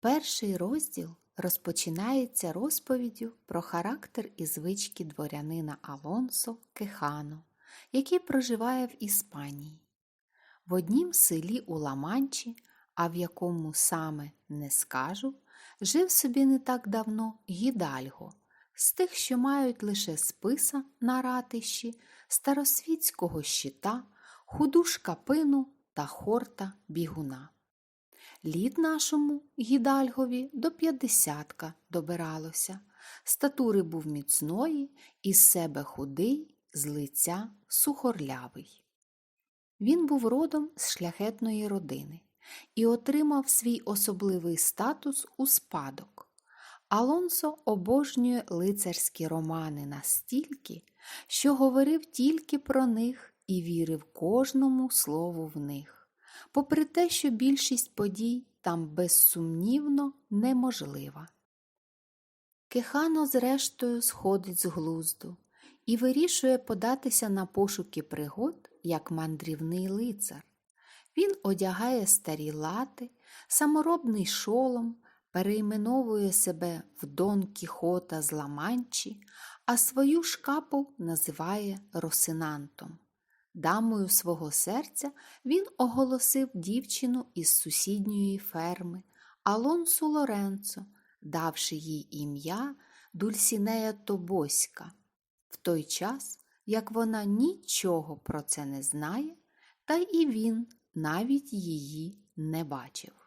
Перший розділ розпочинається розповіддю про характер і звички дворянина Алонсо Кехано, який проживає в Іспанії. В однім селі у Ламанчі, а в якому саме не скажу, жив собі не так давно Гідальго, з тих, що мають лише списа на ратищі, старосвітського щита, худу шкапину та хорта бігуна. Літ нашому гідальгові до п'ятдесятка добиралося. Статури був міцної, із себе худий, з лиця сухорлявий. Він був родом з шляхетної родини і отримав свій особливий статус у спадок. Алонсо обожнює лицарські романи настільки, що говорив тільки про них і вірив кожному слову в них попри те, що більшість подій там безсумнівно неможлива. Кехано, зрештою, сходить з глузду і вирішує податися на пошуки пригод як мандрівний лицар. Він одягає старі лати, саморобний шолом, перейменовує себе в Дон Кіхота з Ламанчі, а свою шкапу називає Росинантом. Дамою свого серця він оголосив дівчину із сусідньої ферми Алонсу Лоренцо, давши їй ім'я Дульсінея Тобоська, в той час, як вона нічого про це не знає, та і він навіть її не бачив.